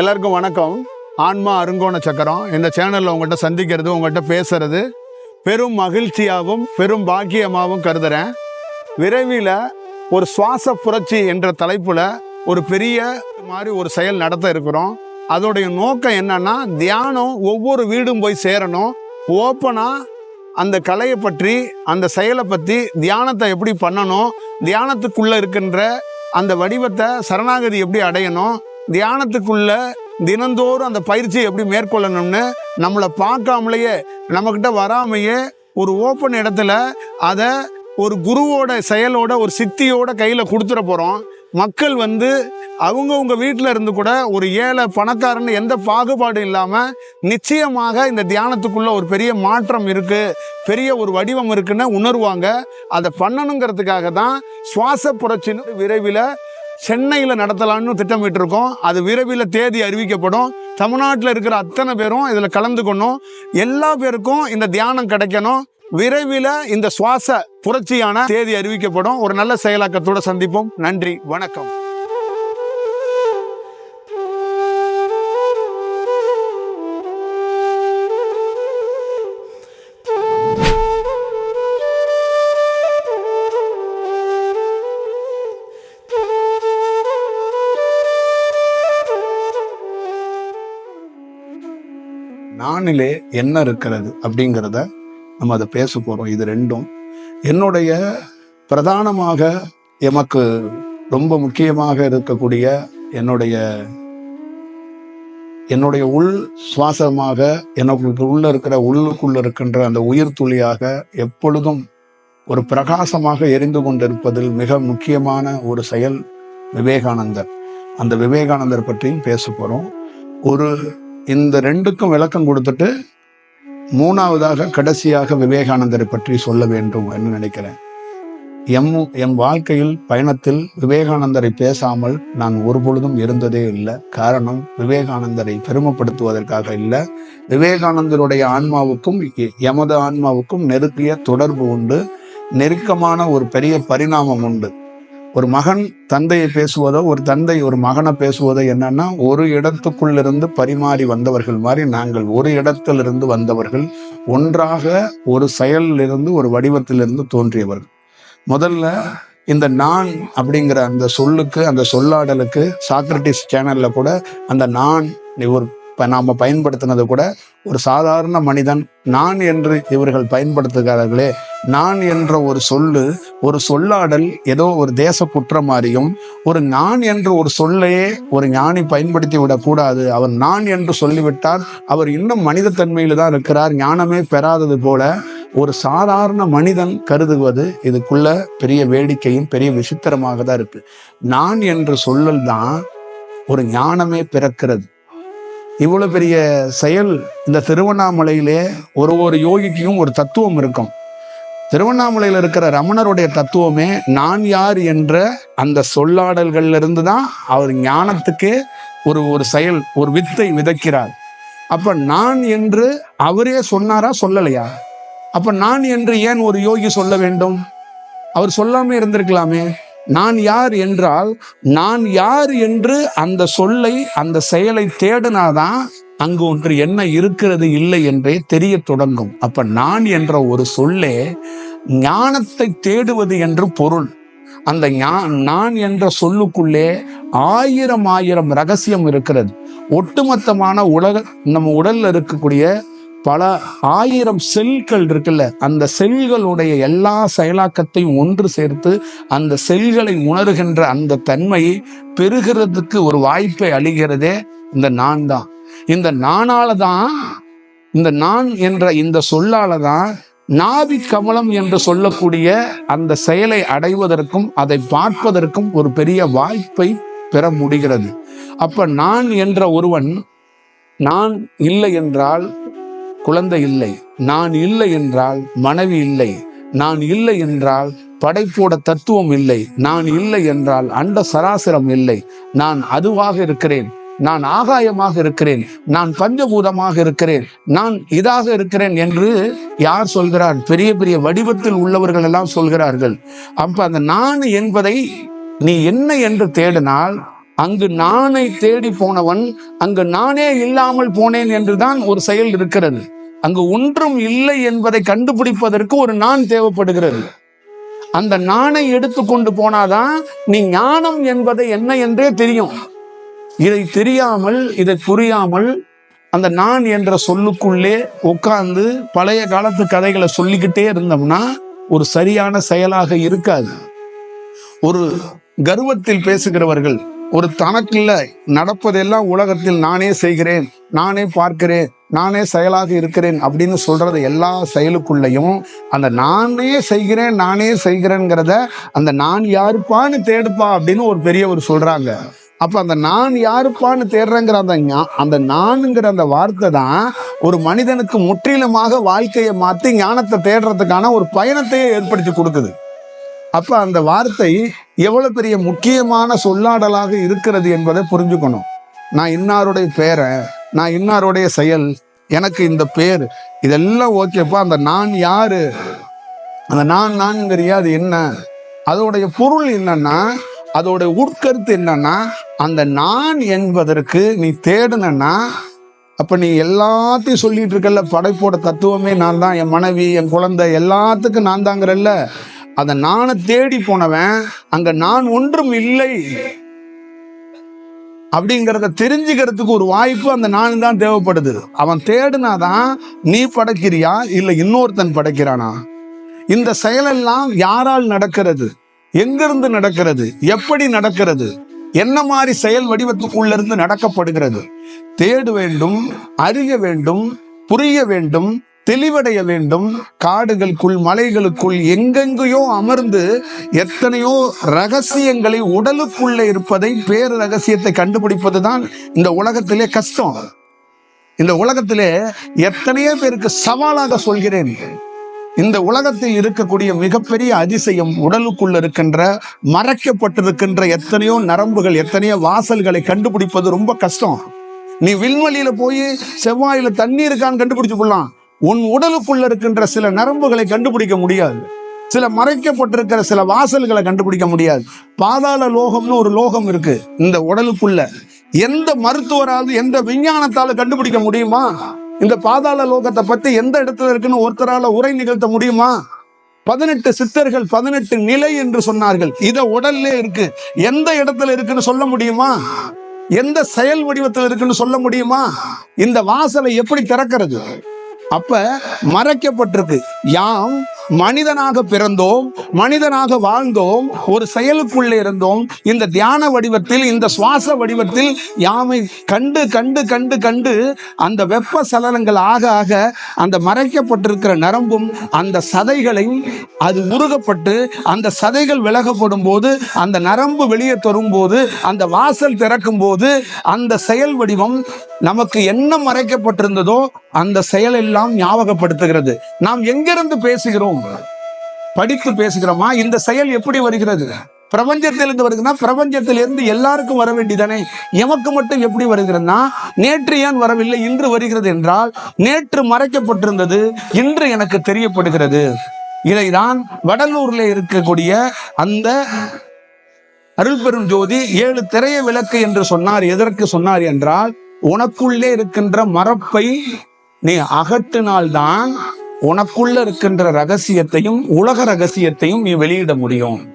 எல்லாருக்கும் வணக்கம். ஆன்மா அருங்கோண சக்கரம். இந்த சேனலில் உங்கள்கிட்ட சந்திக்கிறது உங்கள்கிட்ட பேசுறது பெரும் மகிழ்ச்சியாகவும் பெரும் பாக்கியமாகவும் கருதுறேன். விரைவில் ஒரு சுவாச புரட்சி என்ற தலைப்பில் ஒரு பெரிய மாதிரி ஒரு செயல் நடத்த இருக்கிறோம். அதோடைய நோக்கம் என்னன்னா தியானம் ஒவ்வொரு வீடும் போய் சேரணும். ஓப்பனாக அந்த கலையை பற்றி அந்த செயலை பற்றி தியானத்தை எப்படி பண்ணணும் தியானத்துக்குள்ளே இருக்கின்ற அந்த வடிவத்தை சரணாகதி எப்படி அடையணும் தியானத்துக்குள்ள தினந்தோறும் அந்த பயிற்சியை எப்படி மேற்கொள்ளணும்னு நம்மளை பார்க்காமலேயே நம்மக்கிட்ட வராமையே ஒரு ஓப்பன் இடத்துல அதை ஒரு குருவோட செயலோட ஒரு சித்தியோட கையில் கொடுத்துட போகிறோம் மக்கள் வந்து அவங்கவுங்க வீட்டில் இருந்து கூட ஒரு ஏழை பணக்காரன் எந்த பாகுபாடும் இல்லாமல் நிச்சயமாக இந்த தியானத்துக்குள்ளே ஒரு பெரிய மாற்றம் இருக்குது பெரிய ஒரு வடிவம் இருக்குன்னு உணர்வாங்க. அதை பண்ணணுங்கிறதுக்காக தான் சுவாச புரட்சின்னு விரைவில் சென்னையில் நடத்தலாம்னு திட்டமிட்டு இருக்கோம் அது விரைவில் தேதி அறிவிக்கப்படும். தமிழ்நாட்டில் இருக்கிற அத்தனை பேரும் இதில் கலந்துக்கணும். எல்லா பேருக்கும் இந்த தியானம் கிடைக்கணும். விரைவில் இந்த சுவாச புரட்சியான தேதி அறிவிக்கப்படும். ஒரு நல்ல செயலாக்கத்தோடு சந்திப்போம். நன்றி. வணக்கம். நானிலே என்ன இருக்கிறது அப்படிங்கிறத நம்ம அதை பேச போகிறோம் இது ரெண்டும். என்னுடைய பிரதானமாக எமக்கு ரொம்ப முக்கியமாக இருக்கக்கூடிய என்னுடைய என்னுடைய உள் சுவாசமாக எனக்கு உள்ள இருக்கிற உள்ளுக்குள்ள இருக்கின்ற அந்த உயிர் துளியாக எப்பொழுதும் ஒரு பிரகாசமாக எரிந்து கொண்டிருப்பதில் மிக முக்கியமான ஒரு செயல் விவேகானந்தர். அந்த விவேகானந்தர் பற்றியும் பேச போகிறோம் ஒரு இந்த ரெண்டுக்கும் விளக்கம் கொடுத்துட்டு மூணாவதாக கடைசியாக விவேகானந்தரை பற்றி சொல்ல வேண்டும் என்று நினைக்கிறேன். எம் எம் வாழ்க்கையில் பயணத்தில் விவேகானந்தரை பேசாமல் நான் ஒரு பொழுதும் இருந்ததே இல்லை. காரணம் விவேகானந்தரை பெருமைப்படுத்துவதற்காக இல்லை. விவேகானந்தருடைய ஆன்மாவுக்கும் எமது ஆன்மாவுக்கும் நெருக்கிய தொடர்பு உண்டு. நெருக்கமான ஒரு பெரிய பரிணாமம் உண்டு. ஒரு மகன் தந்தையை பேசுவதோ ஒரு தந்தை ஒரு மகனை பேசுவதோ என்னன்னா ஒரு இடத்துக்குள்ளிருந்து பரிமாறி வந்தவர்கள் மாதிரி நாங்கள் ஒரு இடத்திலிருந்து வந்தவர்கள் ஒன்றாக ஒரு செயலிலிருந்து ஒரு வடிவத்திலிருந்து தோன்றியவர்கள். முதல்ல இந்த நான் அப்படிங்கிற அந்த சொல்லுக்கு அந்த சொல்லாடலுக்கு சாக்ரட்டிஸ் சேனல்ல கூட அந்த நான் ஒரு இப்போ நாம் பயன்படுத்தினது கூட ஒரு சாதாரண மனிதன் நான் என்று இவர்கள் பயன்படுத்துகிறார்களே நான் என்ற ஒரு சொல்லு ஒரு சொல்லாடல் ஏதோ ஒரு தேச குற்றம் மாதிரியும் ஒரு நான் என்ற ஒரு சொல்லையே ஒரு ஞானி பயன்படுத்தி விடக்கூடாது அவர் நான் என்று சொல்லிவிட்டார் அவர் இன்னும் மனிதத்தன்மையில தான் இருக்கிறார் ஞானமே பெறாதது போல. ஒரு சாதாரண மனிதன் கருதுவது இதுக்குள்ள பெரிய வேடிக்கையும் பெரிய விசித்திரமாக தான் இருக்கு. நான் என்ற சொல்லல் தான் ஒரு ஞானமே பிறக்கிறது. இவ்வளவு பெரிய செயல் இந்த திருவண்ணாமலையிலே ஒரு ஒரு யோகிக்கும் ஒரு தத்துவம் இருக்கும். திருவண்ணாமலையில் இருக்கிற ரமணருடைய தத்துவமே நான் யார் என்ற அந்த சொல்லாடல்கள்ல இருந்து தான் அவர் ஞானத்துக்கு ஒரு ஒரு செயல் ஒரு வித்தை விதைக்கிறார். அப்ப நான் என்று அவரே சொன்னாரா சொல்லலையா? அப்ப நான் என்று ஏன் ஒரு யோகி சொல்ல வேண்டும்? அவர் சொல்லாம இருந்திருக்கலாமே. நான் யார் என்றால் நான் யார் என்று அந்த சொல்லை அந்த செயலை தேடினாதான் அங்கு ஒன்று என்ன இருக்கிறது இல்லை என்றே தெரிய தொடங்கும். அப்ப நான் என்ற ஒரு சொல்லே ஞானத்தை தேடுவது என்று பொருள். அந்த ஞா- நான் என்ற சொல்லுக்குள்ளே ஆயிரம் ஆயிரம் ரகசியம் இருக்கிறது. ஒட்டுமொத்தமான உலக நம்ம உடல்ல இருக்கக்கூடிய பல ஆயிரம் செல்கள் இருக்குல்ல அந்த செல்களுடைய எல்லா செயலாக்கத்தையும் ஒன்று சேர்த்து அந்த செல்களை உணர்கின்ற அந்த தன்மையை பெறுகிறதுக்கு ஒரு வாய்ப்பை அளிக்கிறதே இந்த நான் தான். இந்த நானால தான் இந்த நான் என்ற இந்த சொல்லால தான் நாவி கமலம் என்று சொல்லக்கூடிய அந்த செயலை அடைவதற்கும் அதை பார்ப்பதற்கும் ஒரு பெரிய வாய்ப்பை பெற முடிகிறது. அப்ப நான் என்ற ஒருவன் நான் இல்லை என்றால் குழந்தை இல்லை. நான் இல்லை என்றால் மனைவி இல்லை. நான் இல்லை என்றால் படைப்போட தத்துவம் இல்லை. நான் இல்லை என்றால் அண்ட சராசரம் இல்லை. நான் அதுவாக இருக்கிறேன். நான் ஆகாயமாக இருக்கிறேன் நான் பஞ்சபூதமாக இருக்கிறேன் நான் இதாக இருக்கிறேன் என்று யார் சொல்கிறார்? பெரிய பெரிய வடிவத்தில் உள்ளவர்கள் எல்லாம் சொல்கிறார்கள். அப்ப அந்த நான் என்பதை நீ என்ன என்று தேடினால் அங்கு நானை தேடி போனவன் அங்கு நானே இல்லாமல் போனேன் என்றுதான் ஒரு செயல் இருக்கிறது. அங்கு ஒன்றும் இல்லை என்பதை கண்டுபிடிப்பதற்கு ஒரு நான் தேவைப்படுகிறது. அந்த நானை எடுத்துக்கொண்டு போனாதான் நீ ஞானம் என்பதை என்ன என்றே தெரியும். இதை தெரியாமல் இதை புரியாமல் அந்த நான் என்ற சொல்லுக்குள்ளே உட்கார்ந்து பழைய காலத்து கதைகளை சொல்லிக்கிட்டே இருந்தோம்னா ஒரு சரியான செயலாக இருக்காது. ஒரு கர்வத்தில் பேசுகிறவர்கள் ஒரு தனக்கில்லை நடப்பதெல்லாம் உலகத்தில் நானே செய்கிறேன் நானே பார்க்கிறேன் நானே செயலாக இருக்கிறேன் அப்படின்னு சொல்றது எல்லா செயலுக்குள்ளேயும் அந்த நானே செய்கிறேன் நானே செய்கிறேங்கிறத அந்த நான் யாருப்பான்னு தேடுப்பா அப்படின்னு ஒரு பெரியவர் சொல்றாங்க. அப்போ அந்த நான் யாருப்பான்னு தேடுறேங்கிற அந்த ஞா- அந்த நானுங்கிற அந்த வார்த்தை தான் ஒரு மனிதனுக்கு முற்றிலுமாக வாழ்க்கையை மாற்றி ஞானத்தை தேடுறதுக்கான ஒரு பயணத்தையே ஏற்படுத்தி கொடுக்குது. அப்போ அந்த வார்த்தை எவ்வளோ பெரிய முக்கியமான சொல்லாடலாக இருக்கிறது என்பதை புரிஞ்சுக்கணும். நான் இன்னாருடைய பேரை நான் இன்னாருடைய செயல் எனக்கு இந்த பேர் இதெல்லாம் ஓகேப்பா அந்த நான் யாரு அந்த நான் நான்ங்கிறியா அது என்ன அதோடைய பொருள் என்னன்னா அதோட உட்கருத்து என்னன்னா அந்த நான் என்பதற்கு நீ தேடுனன்னா அப்ப நீ எல்லாத்தையும் சொல்லிட்டு இருக்கல படைப்போட தத்துவமே நான் தான் என் மனைவி என் குழந்தை எல்லாத்துக்கும் நான் தாங்கிறல்ல. அந்த நானை தேடி போனவன் அங்க நான் ஒன்றும் இல்லை. அப்படிங்கிறத தெரிஞ்சுக்கிறதுக்கு ஒரு வாய்ப்பு அந்த நான் தான் தேவைப்படுது. அவன் தேடுனாதான் நீ படைக்கிறியா இல்லை இன்னொருத்தன் படைக்கிறானா? இந்த செயலெல்லாம் யாரால் நடக்கிறது? எங்கிருந்து நடக்கிறது? எப்படி நடக்கிறது? என்ன மாதிரி செயல் வடிவத்துக்குள்ளிருந்து நடக்கப்படுகிறது? தேடு வேண்டும் அறிய வேண்டும் புரிய வேண்டும் தெளிவடைய வேண்டும். காடுகளுக்குள் மலைகளுக்குள் எங்கெங்கேயோ அமர்ந்து எத்தனையோ ரகசியங்களை உடலுக்குள்ளே இருப்பதை பேர் ரகசியத்தை கண்டுபிடிப்பது தான் இந்த உலகத்திலே கஷ்டம். இந்த உலகத்திலே எத்தனையோ பேருக்கு சவாலாக சொல்கிறேன். இந்த உலகத்தில் இருக்கக்கூடிய மிகப்பெரிய அதிசயம் உடலுக்குள்ள இருக்கின்ற மறைக்கப்பட்டிருக்கின்ற எத்தனையோ நரம்புகள் எத்தனையோ வாசல்களை கண்டுபிடிப்பது ரொம்ப கஷ்டம். நீ விண்வெளியில போய் செவ்வாயில தண்ணி இருக்கான்னு கண்டுபிடிச்சு கொள்ளலாம். உன் உடலுக்குள்ள இருக்கின்ற சில நரம்புகளை கண்டுபிடிக்க முடியாது. சில மறைக்கப்பட்டிருக்கிற சில வாசல்களை கண்டுபிடிக்க முடியாது. பாதாள லோகம்னு ஒரு லோகம் இருக்கு இந்த உடலுக்குள்ள. எந்த மருத்துவராவது எந்த விஞ்ஞானத்தால கண்டுபிடிக்க முடியுமா? இந்த பாதாள லோகத்தை பத்தி எந்த இடத்துல இருக்குன்னு ஒருத்தரால உரை நிகழ்த்த முடியுமா? பதினெட்டு சித்தர்கள் பதினெட்டு நிலை என்று சொன்னார்கள். இத உடல்ல இருக்கு. எந்த இடத்துல இருக்குன்னு சொல்ல முடியுமா? எந்த செயல் வடிவத்தில் இருக்குன்னு சொல்ல முடியுமா? இந்த வாசலை எப்படி திறக்கிறது? அப்ப மறைக்கப்பட்டிருக்கு. யாம் மனிதனாக பிறந்தோம் மனிதனாக வாழ்ந்தோம் ஒரு செயலுக்குள்ளே இருந்தோம். இந்த தியான வடிவத்தில் இந்த சுவாச வடிவத்தில் யாமை கண்டு கண்டு கண்டு கண்டு அந்த வெப்ப சலனங்கள் ஆக ஆக அந்த மறைக்கப்பட்டிருக்கிற நரம்பும் அந்த சதைகளை அது உருகப்பட்டு அந்த சதைகள் விலகப்படும் போது அந்த நரம்பு வெளியே தரும்போது அந்த வாசல் திறக்கும் போது அந்த செயல் வடிவம் நமக்கு என்ன மறைக்கப்பட்டிருந்ததோ அந்த செயல் எல்லாம் ஞாபகப்படுத்துகிறது. நாம் எங்கிருந்து பேசுகிறோம்? படித்து பேசுகிறோமா? இந்த செயல் எப்படி வருகிறது? பிரபஞ்சத்திலிருந்து வருதுன்னா பிரபஞ்சத்திலிருந்து எல்லாருக்கும் வர வேண்டியதானே? எமக்கு மட்டும் எப்படி வருகிறதுனா நேற்று ஏன் வரவில்லை இன்று வருகிறது என்றால் நேற்று மறைக்கப்பட்டிருந்தது இன்று எனக்கு தெரியப்படுகிறது. இதைதான் வடலூர்ல இருக்கக்கூடிய அந்த அருள் பெரும் ஜோதி ஏழு திரைய விளக்கு என்று சொன்னார். எதற்கு சொன்னார் என்றால் உனக்குள்ளே இருக்கின்ற மரப்பை நீ அகற்றினால்தான் உனக்குள்ள இருக்கின்ற ரகசியத்தையும் உலக ரகசியத்தையும் நீ வெளியிட முடியும்.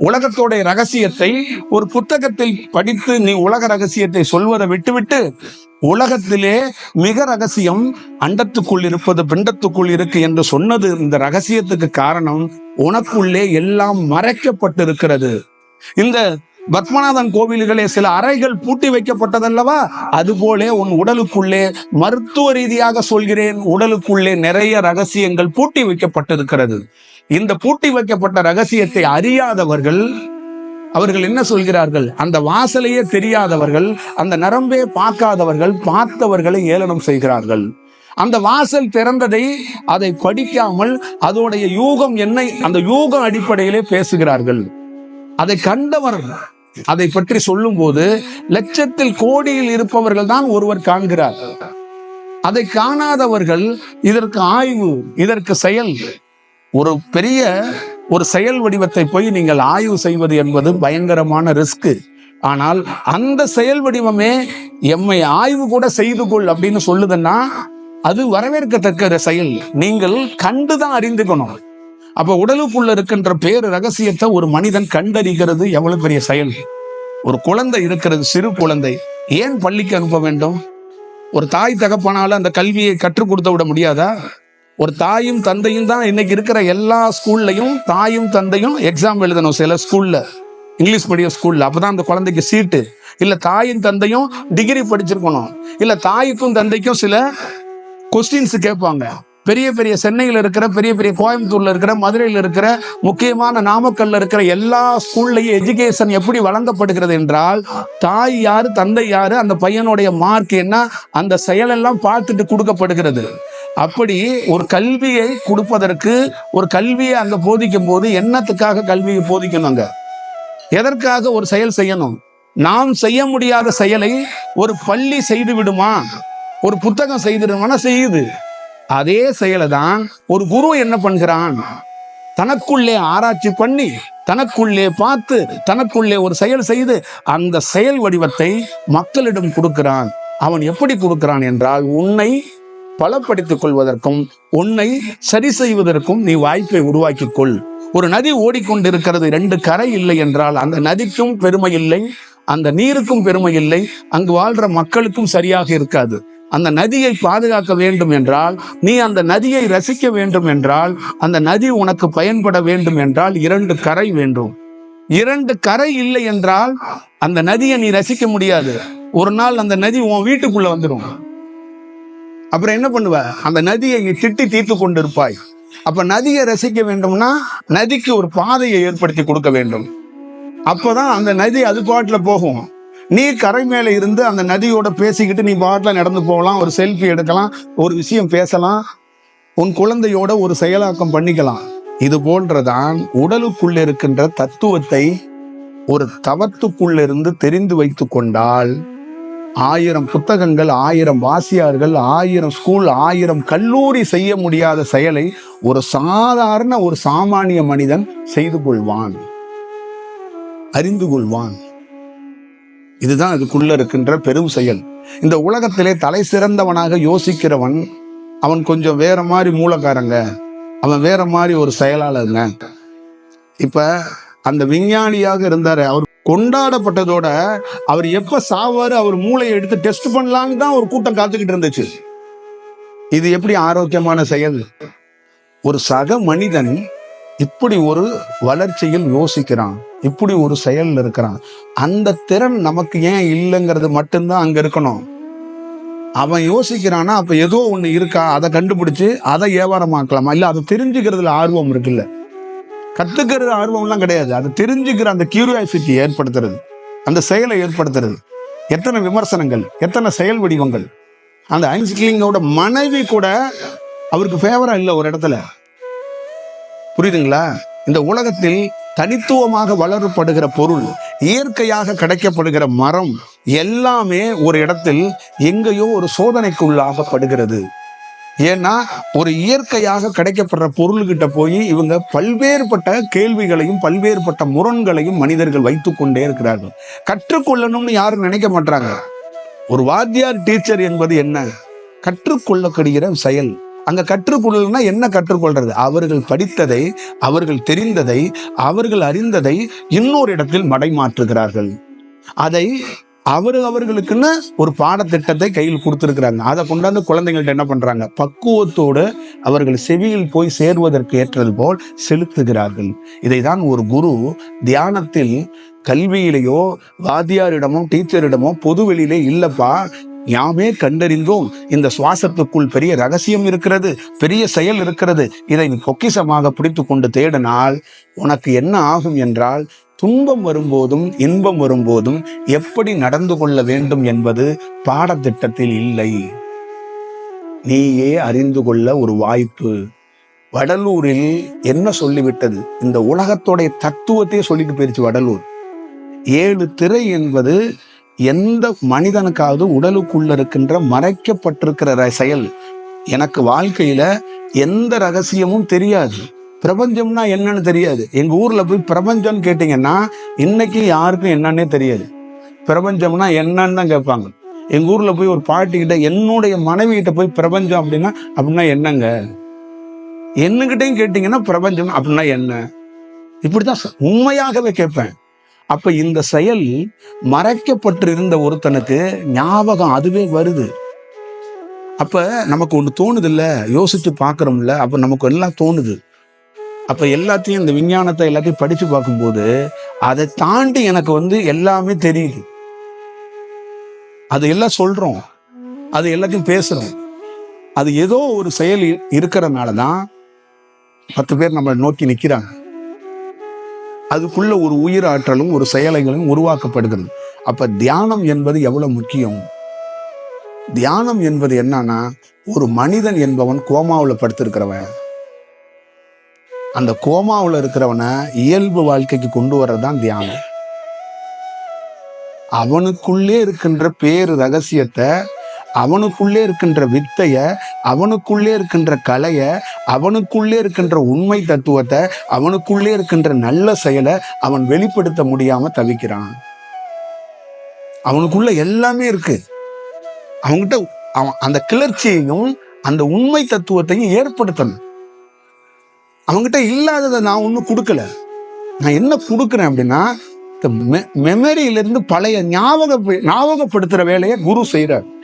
உலகத்தோடைய ரகசியத்தை ஒரு புத்தகத்தில் படித்து நீ உலக ரகசியத்தை சொல்வதை விட்டுவிட்டு உலகத்திலே மிக ரகசியம் அண்டத்துக்குள் இருப்பது பிண்டத்துக்குள் இருக்கு என்று சொன்னது இந்த ரகசியத்துக்கு காரணம் உனக்குள்ளே எல்லாம் மறைக்கப்பட்டிருக்கிறது. இந்த பத்மநாதன் கோவில்களே சில அறைகள் பூட்டி வைக்கப்பட்டதல்லவா? அதுபோலே உன் உடலுக்குள்ளே மருத்துவ ரீதியாக சொல்கிறேன் உடலுக்குள்ளே நிறைய ரகசியங்கள் பூட்டி வைக்கப்பட்டிருக்கிறது. இந்த பூட்டி வைக்கப்பட்ட ரகசியத்தை அறியாதவர்கள் அவர்கள் என்ன சொல்கிறார்கள்? அந்த வாசலையே தெரியாதவர்கள் அந்த நரம்பே பார்க்காதவர்கள் பார்த்தவர்களை ஏளனம் செய்கிறார்கள். அந்த வாசல் திறந்ததை அதை படிக்காமல் அதோடைய யூகம் என்ன அந்த யூகம் அடிப்படையிலே பேசுகிறார்கள். அதை கண்டவர் அதை பற்றி சொல்லும்போது லட்சத்தில் கோடியில் இருப்பவர்கள் தான் ஒருவர் காண்கிறார். அதை காணாதவர்கள் இதற்கு ஆய்வு இதற்கு செயல். ஒரு பெரிய ஒரு செயல் வடிவத்தை போய் நீங்கள் ஆய்வு செய்வது என்பது பயங்கரமான ரிஸ்க் ஆனால் அந்த செயல் வடிவமே எம்மை ஆய்வு கூட செய்து கொள் அப்படின்னு சொல்லுதுன்னா அது வரவேற்கத்தக்க செயல். நீங்கள் கண்டுதான் அறிந்துக்கணும். அப்ப உடலுக்குள்ள இருக்கின்ற பேரு ரகசியத்தை ஒரு மனிதன் கண்டறிகிறது எவ்வளவு பெரிய செயல்? ஒரு குழந்தை இருக்கிறது சிறு குழந்தை. ஏன் பள்ளிக்கு அனுப்ப வேண்டும்? ஒரு தாய் தகப்பனால அந்த கல்வியை கற்றுக் கொடுத்து விட முடியாதா? ஒரு தாயும் தந்தையும் தான் இன்னைக்கு இருக்கிற எல்லா ஸ்கூல்லையும் தாயும் தந்தையும் எக்ஸாம் எழுதணும் சில ஸ்கூல்ல. இங்கிலீஷ் மீடியம் ஸ்கூல்ல அப்பதான் அந்த குழந்தைக்கு சீட்டு. இல்ல தாயும் தந்தையும் டிகிரி படிச்சிருக்கணும். இல்ல தாய்க்கும் தந்தைக்கும் சில கொஸ்டின்ஸ் கேட்பாங்க. பெரிய பெரிய சென்னையில் இருக்கிற பெரிய பெரிய கோயம்புத்தூர்ல இருக்கிற மதுரையில் இருக்கிற முக்கியமான நாமக்கல்ல இருக்கிற எல்லா ஸ்கூல்லையும் எஜுகேஷன் எப்படி வழங்கப்படுகிறது என்றால் தாய் யாரு தந்தை யாரு அந்த பையனுடைய மார்க் என்ன அந்த செயலெல்லாம் பார்த்துட்டு கொடுக்கப்படுகிறது. அப்படி ஒரு கல்வியை கொடுப்பதற்கு ஒரு கல்வியை அங்க போதிக்கும் போது என்னத்துக்காக கல்வியை போதிக்கணும் அங்க எதற்காக ஒரு செயல் செய்யணும்? நாம் செய்ய முடியாத செயலை ஒரு பள்ளி செய்து விடுமா? ஒரு புத்தகம் செய்திடுமானா செய்யுது. அதே செயலை தான் ஒரு குரு என்ன பண்ணுகிறான்? தனக்குள்ளே ஆராய்ச்சி பண்ணி தனக்குள்ளே பார்த்து தனக்குள்ளே ஒரு செயல் செய்து அந்த செயல் வடிவத்தை மக்களிடம் கொடுக்கிறான். அவன் எப்படி கொடுக்கிறான் என்றால் உன்னை பலப்படுத்திக் கொள்வதற்கும் உன்னை சரி செய்வதற்கும் நீ வாய்ப்பை உருவாக்கிக் கொள். ஒரு நதி ஓடிக்கொண்டிருக்கிறது ரெண்டு கரை இல்லை என்றால் அந்த நதிக்கும் பெருமை இல்லை அந்த நீருக்கும் பெருமை இல்லை அங்கு வாழ்ற மக்களுக்கும் சரியாக இருக்காது. அந்த நதியை பாதுகாக்க வேண்டும் என்றால் நீ அந்த நதியை ரசிக்க வேண்டும் என்றால் அந்த நதி உனக்கு பயன்பட வேண்டும் என்றால் இரண்டு கரை வேண்டும். இரண்டு கரை இல்லை என்றால் அந்த நதியை நீ ரசிக்க முடியாது. ஒரு நாள் அந்த நதி உன் வீட்டுக்குள்ள வந்துடும் அப்புறம் என்ன பண்ணுவ? அந்த நதியை நீ திட்டி தீர்த்து கொண்டிருப்பாய். அப்ப நதியை ரசிக்க வேண்டும்னா நதிக்கு ஒரு பாதையை ஏற்படுத்தி கொடுக்க வேண்டும். அப்பதான் அந்த நதி அது பாட்டுல போகும். நீ கரை மேல இருந்து அந்த நதியோட பேசிக்கிட்டு நீ பாட்டில் நடந்து போகலாம் ஒரு செல்ஃபி எடுக்கலாம் ஒரு விஷயம் பேசலாம் உன் குழந்தையோட ஒரு செயலாக்கம் பண்ணிக்கலாம். இது போன்றதான் உடலுக்குள்ள இருக்கின்ற தத்துவத்தை ஒரு தவத்துக்குள்ளிருந்து தெரிந்து வைத்து கொண்டால் ஆயிரம் புத்தகங்கள் ஆயிரம் வாசியார்கள் ஆயிரம் ஸ்கூல் ஆயிரம் கல்லூரி செய்ய முடியாத செயலை ஒரு சாதாரண ஒரு சாமானிய மனிதன் செய்து கொள்வான் அறிந்து கொள்வான். இதுதான் இதுக்குள்ள இருக்கின்ற பெரும் செயல். இந்த உலகத்திலே தலை சிறந்தவனாக யோசிக்கிறவன் அவன் கொஞ்சம் வேற மாதிரி மூலக்காரங்க அவன் வேற மாதிரி ஒரு செயலாளருங்க. இப்ப அந்த விஞ்ஞானியாக இருந்தாரு. அவர் கொண்டாடப்பட்டதோட அவர் எப்ப சாவாரு அவர் மூளையை எடுத்து டெஸ்ட் பண்ணலான்னு தான் ஒரு கூட்டம் காத்துக்கிட்டு இருந்துச்சு. இது எப்படி ஆரோக்கியமான செயல்? ஒரு சக மனிதன் இப்படி ஒரு வளர்ச்சியில் யோசிக்கிறான். இப்படி ஒரு செயல் இருக்கிறான். அந்த திறன் நமக்கு ஏன் இல்லைங்கிறது மட்டும்தான் அங்க இருக்கணும். அவன் யோசிக்கிறானா அப்ப ஏதோ ஒண்ணு இருக்கா அதை கண்டுபிடிச்சு அதை வியாபாரமாக்கலாமா இல்ல அதை தெரிஞ்சுக்கிறதுல ஆர்வம் இருக்குல்ல. கத்துக்கிறது ஆர்வம்லாம் கிடையாது. அதை தெரிஞ்சுக்கிற அந்த கியூரியாசிட்டி ஏற்படுத்துறது. அந்த செயலை ஏற்படுத்துறது. எத்தனை விமர்சனங்கள் எத்தனை செயல் வடிவங்கள். அந்த ஐன்ஸ்கிலிங்கோட மனைவி கூட அவருக்கு ஃபேவரா இல்லை ஒரு இடத்துல. புரியுதுங்களா? இந்த உலகத்தில் தனித்துவமாக வளரப்படுகிற பொருள் இயற்கையாக கிடைக்கப்படுகிற மரம் எல்லாமே ஒரு இடத்தில் எங்கேயோ ஒரு சோதனைக்குள்ளாகப்படுகிறது. ஏன்னா ஒரு இயற்கையாக கிடைக்கப்படுற பொருள்கிட்ட போய் இவங்க பல்வேறுபட்ட கேள்விகளையும் பல்வேறுபட்ட முரண்களையும் மனிதர்கள் வைத்து கொண்டே இருக்கிறார்கள். கற்றுக்கொள்ளணும்னு யாரும் நினைக்க மாட்டாங்க ஒரு வாத்தியார் டீச்சர் என்பது என்ன? கற்றுக்கொள்ளக்கூடிய செயல். அங்க கற்றுக்கொள்ளணும்னா என்ன கற்றுக்கொள்றது? அவர்கள் படித்ததை அவர்கள் தெரிந்ததை அவர்கள் அறிந்ததை இன்னொரு இடத்தில் மடைமாற்றுகிறார்கள் அதை அவர் அவர்களுக்குன்னு ஒரு பாடத்திட்டத்தை கையில் கொடுத்துருக்குறாங்க. அதை கொண்டாந்து குழந்தைங்கள்ட்ட என்ன பண்ணுறாங்க பக்குவத்தோடு அவர்கள் செவியில் போய் சேர்வதற்கு ஏற்றது போல் செலுத்துகிறார்கள். இதை தான் ஒரு குரு தியானத்தில் கல்வியிலேயோ வாத்தியாரிடமோ டீச்சரிடமோ பொதுவெளியிலே இல்லைப்பா யாமே கண்டறிந்தோம். இந்த சுவாசத்துக்குள் பெரிய ரகசியம் இருக்கிறது பெரிய செயல் இருக்கிறது. இதை நீ பொக்கிசமாக பிடித்து கொண்டு தேடினால் உனக்கு என்ன ஆகும் என்றால் துன்பம் வரும்போதும் இன்பம் வரும்போதும் எப்படி நடந்து கொள்ள வேண்டும் என்பது பாடத்திட்டத்தில் இல்லை. நீயே அறிந்து கொள்ள ஒரு வாய்ப்பு. வடலூரில் என்ன சொல்லிவிட்டது? இந்த உலகத்தோடைய தத்துவத்தையே சொல்லிட்டு போயிருச்சு வடலூர். ஏழு திரை என்பது எந்த மனிதனுக்காவது உடலுக்குள்ள இருக்கின்ற மறைக்கப்பட்டிருக்கிற செயல். எனக்கு வாழ்க்கையில எந்த ரகசியமும் தெரியாது. பிரபஞ்சம்னா என்னன்னு தெரியாது. எங்க ஊர்ல போய் பிரபஞ்சம்னு கேட்டீங்கன்னா இன்னைக்கு யாருக்கும் என்னன்னே தெரியாது. பிரபஞ்சம்னா என்னன்னு தான் கேட்பாங்க. எங்க ஊர்ல போய் ஒரு பாட்டி கிட்ட என்னுடைய மனைவி கிட்ட போய் பிரபஞ்சம் அப்படின்னா அப்படின்னா என்னங்க? என்னங்கிட்டையும் கேட்டீங்கன்னா பிரபஞ்சம் அப்படின்னா என்ன? இப்படிதான் தான் உண்மையாகவே கேட்பேன். அப்ப இந்த செயல் மறைக்கப்பட்டிருந்த ஒருத்தனுக்கு ஞாபகம் அதுவே வருது. அப்ப நமக்கு ஒன்று தோணுது இல்லை யோசிச்சு பார்க்குறோம்ல? அப்ப நமக்கு எல்லாம் தோணுது. அப்ப எல்லாத்தையும் இந்த விஞ்ஞானத்தை எல்லாத்தையும் படிச்சு பார்க்கும்போது அதை தாண்டி எனக்கு வந்து எல்லாமே தெரியுது. அது எல்லாம் சொல்றோம். அது எல்லாத்தையும் பேசுறோம். அது ஏதோ ஒரு செயல் இருக்கிறனால தான் பத்து பேர் நம்மளை நோக்கி நிற்கிறாங்க அதுக்குள்ள ஒரு உயிர் ஆற்றலும் ஒரு செயலைகளும் உருவாக்கப்படுகிறது. அப்ப தியானம் என்பது எவ்வளவு முக்கியம்? தியானம் என்பது என்னன்னா ஒரு மனிதன் என்பவன் கோமாவில் படுத்திருக்கிறவன். அந்த கோமாவில் இருக்கிறவனை இயல்பு வாழ்க்கைக்கு கொண்டு வர்றதுதான் தியானம். அவனுக்குள்ளே இருக்கின்ற பேரு ரகசியத்தை அவனுக்குள்ளே இருக்கின்ற வித்தைய அவனுக்குள்ளே இருக்கின்ற கலைய அவனுக்குள்ளே இருக்கின்ற உண்மை தத்துவத்தை அவனுக்குள்ளே இருக்கின்ற நல்ல செயலை அவன் வெளிப்படுத்த முடியாம தவிக்கிறான். அவனுக்குள்ள எல்லாமே இருக்கு. அவன்கிட்ட அவன் அந்த கிளர்ச்சியையும் அந்த உண்மை தத்துவத்தையும் ஏற்படுத்தணும். அவன்கிட்ட இல்லாததை நான் ஒன்றும் கொடுக்கல. நான் என்ன கொடுக்குறேன் அப்படின்னா இந்த மெ- பழைய ஞாபக ஞாபகப்படுத்துற வேலையை குரு செய்கிறார்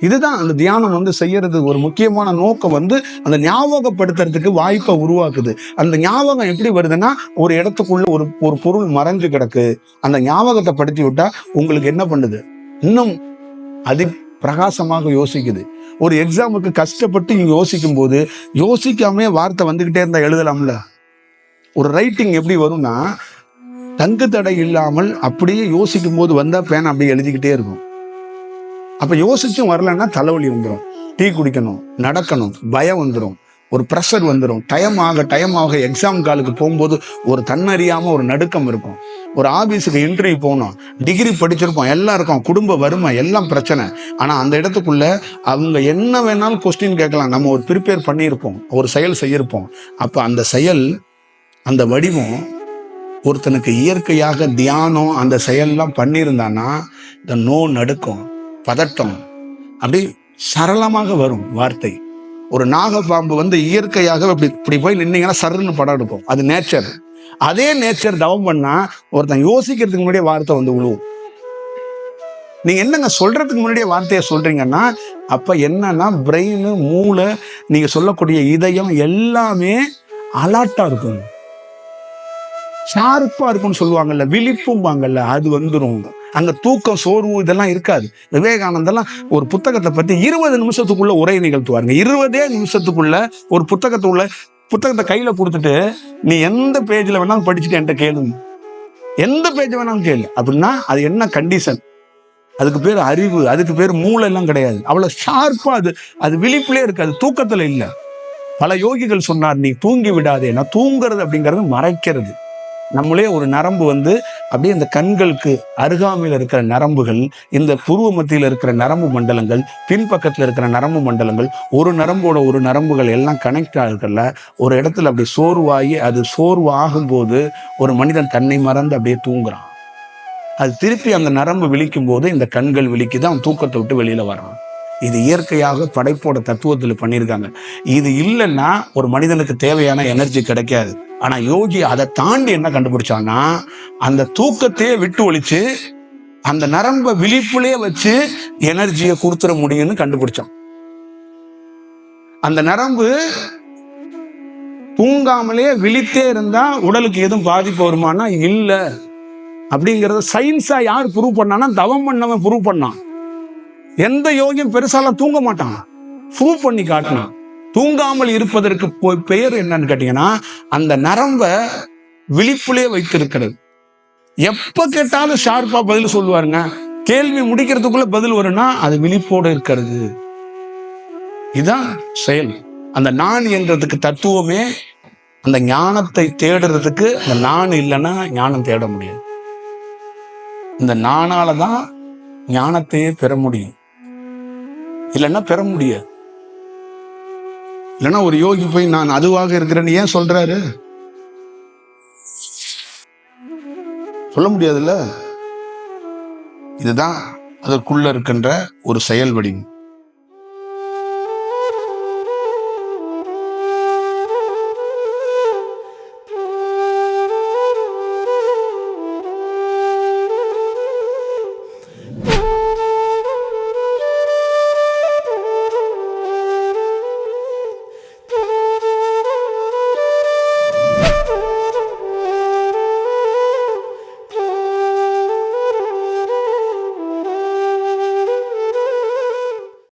இதுதான் அந்த தியானம் வந்து செய்யறது ஒரு முக்கியமான நோக்கம் வந்து அந்த ஞாபகப்படுத்துறதுக்கு வாய்ப்பை உருவாக்குது. அந்த ஞாபகம் எப்படி வருதுன்னா ஒரு இடத்துக்குள்ள ஒரு ஒரு பொருள் மறைஞ்சு கிடக்கு. அந்த ஞாபகத்தை படுத்தி விட்டா உங்களுக்கு என்ன பண்ணுது? இன்னும் அதி பிரகாசமாக யோசிக்குது. ஒரு எக்ஸாமுக்கு கஷ்டப்பட்டு நீங்க யோசிக்கும் போது யோசிக்காமே வார்த்தை வந்துகிட்டே இருந்தா எழுதலாம்ல? ஒரு ரைட்டிங் எப்படி வரும்னா தங்கு தடை இல்லாமல் அப்படியே யோசிக்கும் போது வந்தா பேன் அப்படியே எழுதிக்கிட்டே இருக்கும். அப்ப யோசிச்சும் வரலன்னா தலைவலி வந்துடும் டீ குடிக்கணும் நடக்கணும் பயம் வந்துடும் ஒரு ப்ரெஷர் வந்துடும் டைம் ஆக டைம் ஆக எக்ஸாம் காலுக்கு போகும்போது ஒரு தன்னறியாம ஒரு நடுக்கம் இருக்கும். ஒரு ஆபீஸுக்கு இன்டர்வியூ போகணும் டிகிரி படிச்சிருப்போம் எல்லாம் இருக்கும். குடும்ப வறுமை எல்லாம் பிரச்சனை. ஆனா அந்த இடத்துக்குள்ள அவங்க என்ன வேணாலும் கொஸ்டின் கேட்கலாம். நம்ம ஒரு ப்ரிப்பேர் பண்ணியிருப்போம் ஒரு செயல் செய்யிருப்போம். அப்ப அந்த செயல் அந்த வடிவம் ஒருத்தனுக்கு இயற்கையாக தியானம் அந்த செயல்லாம் பண்ணியிருந்தான்னா இந்த நோ நடுக்கம் பதட்டம். அப்படி சரளமாக வரும் வார்த்தை. ஒரு நாகப்பாம்பு வந்து இயற்கையாக இப்படி இப்படி போய் நின்னீங்கன்னா சருன்னு படம் எடுக்கும். அது நேச்சர் அதே நேச்சர் தவம் பண்ணா ஒருத்தன் யோசிக்கிறதுக்கு முன்னாடியே வார்த்தை வந்து விழுவும் நீங்க என்னங்க சொல்றதுக்கு முன்னாடியே வார்த்தையை சொல்றீங்கன்னா அப்ப என்னன்னா பிரெயின் மூளை நீங்க சொல்லக்கூடிய இதயம் எல்லாமே அலாட்டா இருக்கும். ஷார்ப்பா இருக்கும்னு சொல்லுவாங்கல்ல விழிப்பும்பாங்கல்ல அது வந்துடும் அங்கே தூக்கம் சோர்வு இதெல்லாம் இருக்காது. விவேகானந்தெல்லாம் ஒரு புத்தகத்தை பற்றி இருபது நிமிஷத்துக்குள்ள உரை நிகழ்த்துவாருங்க. இருபதே நிமிஷத்துக்குள்ள ஒரு புத்தகத்தை உள்ள புத்தகத்தை கையில் கொடுத்துட்டு நீ எந்த பேஜில் வேணாலும் படிச்சுட்டு என்கிட்ட கேளுங்க எந்த பேஜ் வேணாலும் கேளு. அப்படின்னா அது என்ன கண்டிஷன் அதுக்கு பேர் அறிவு அதுக்கு பேர் மூளை எல்லாம் கிடையாது. அவ்வளோ ஷார்ப்பாக அது அது விழிப்புலே இருக்காது தூக்கத்தில் இல்லை. பல யோகிகள் சொன்னார் நீ தூங்கி விடாதே. நான் தூங்குறது அப்படிங்கிறது மறைக்கிறது. நம்மளே ஒரு நரம்பு வந்து அப்படியே இந்த கண்களுக்கு அருகாமையில் இருக்கிற நரம்புகள் இந்த புருவ மத்தியில் இருக்கிற நரம்பு மண்டலங்கள் பின்பக்கத்தில் இருக்கிற நரம்பு மண்டலங்கள் ஒரு நரம்போட ஒரு நரம்புகள் எல்லாம் கனெக்ட் ஆகுதுல்ல ஒரு இடத்துல அப்படி சோர்வாகி அது சோர்வு ஆகும்போது ஒரு மனிதன் தன்னை மறந்து அப்படியே தூங்குறான். அது திருப்பி அந்த நரம்பு விழிக்கும் போது இந்த கண்கள் விழிக்கு தான் தூக்கத்தை விட்டு வெளியில் வரான் இது இயற்கையாக படைப்போட தத்துவத்தில் பண்ணியிருக்காங்க. இது இல்லைன்னா ஒரு மனிதனுக்கு தேவையான எனர்ஜி கிடைக்காது. ஆனா யோகி அதை தாண்டி என்ன கண்டுபிடிச்சான்னா அந்த தூக்கத்தையே விட்டு ஒழிச்சு அந்த நரம்ப விழிப்புலயே வச்சு எனர்ஜியை கொடுத்துட முடியும்னு கண்டுபிடிச்சான். அந்த நரம்பு தூங்காமலே விழித்தே இருந்தா உடலுக்கு எதுவும் பாதிப்பு வருமானா? இல்ல. அப்படிங்கறத சயின்ஸா யார் ப்ரூவ் பண்ணானா தவம் பண்ணவன் ப்ரூவ் பண்ணான். எந்த யோகியும் பெருசாலாம் தூங்க மாட்டான். ப்ரூவ் பண்ணி காட்டினான். தூங்காமல் இருப்பதற்கு பெயர் என்னன்னு கேட்டீங்கன்னா அந்த நரம்ப விழிப்புலே வைத்திருக்கிறது. எப்ப கேட்டாலும் ஷார்ப்பா பதில் சொல்லுவாருங்க. கேள்வி முடிக்கிறதுக்குள்ள பதில் வரும்னா அது விழிப்போடு இருக்கிறது. இதுதான் செயல். அந்த நான் என்றதுக்கு தத்துவமே அந்த ஞானத்தை தேடுறதுக்கு அந்த நான் இல்லைன்னா ஞானம் தேட முடியாது. இந்த நானால தான் ஞானத்தையே பெற முடியும். இல்லைன்னா பெற முடியாது. இல்லைன்னா ஒரு யோகி போய் நான் அதுவாக இருக்கிறேன்னு ஏன் சொல்றாரு? சொல்ல முடியாதுல்ல? இதுதான் அதற்குள்ள இருக்கின்ற ஒரு செயல் வடிவம்